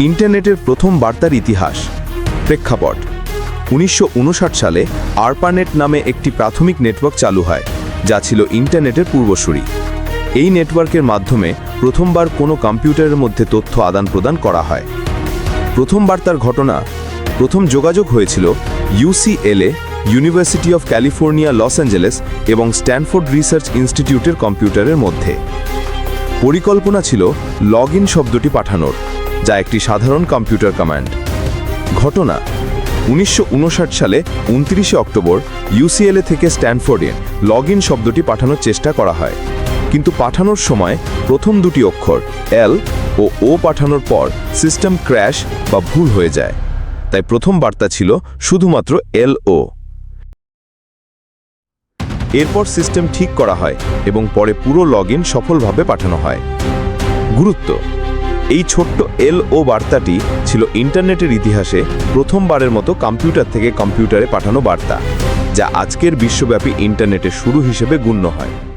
ইন্টারনেটের প্রথম বার্তার ইতিহাস, প্রেক্ষাপট। উনিশশো উনষাট সালে আরপানেট নামে একটি প্রাথমিক নেটওয়ার্ক চালু হয়, যা ছিল ইন্টারনেটের পূর্বসূরি। এই নেটওয়ার্কের মাধ্যমে প্রথমবার কোনো কম্পিউটারের মধ্যে তথ্য আদান প্রদান করা হয়। প্রথম বার্তার ঘটনা, প্রথম যোগাযোগ হয়েছিল UCLA University of California Los Angeles এবং স্ট্যানফোর্ড রিসার্চ ইনস্টিটিউটের কম্পিউটারের মধ্যে। পরিকল্পনা ছিল লগ শব্দটি পাঠানোর। যা একটি সাধারণ কম্পিউটার কমান্ড। ঘটনা, উনিশশো উনষাট সালে উনত্রিশে অক্টোবর ইউসিএলএ থেকে স্ট্যানফোর্ডে লগ ইন শব্দটি পাঠানোর চেষ্টা করা হয়। কিন্তু পাঠানোর সময় প্রথম দুটি অক্ষর এল ও ও পাঠানোর পর সিস্টেম ক্র্যাশ বা ভুল হয়ে যায়। তাই প্রথম বার্তা ছিল শুধুমাত্র এল ও। এরপর সিস্টেম ঠিক করা হয় এবং পরে পুরো লগ সফলভাবে পাঠানো হয়। গুরুত্ব এই ছোট্ট এল ও বার্তাটি ছিল ইন্টারনেটের ইতিহাসে প্রথমবারের মতো কম্পিউটার থেকে কম্পিউটারে পাঠানো বার্তা, যা আজকের বিশ্বব্যাপী ইন্টারনেটের শুরু হিসেবে গণ্য হয়।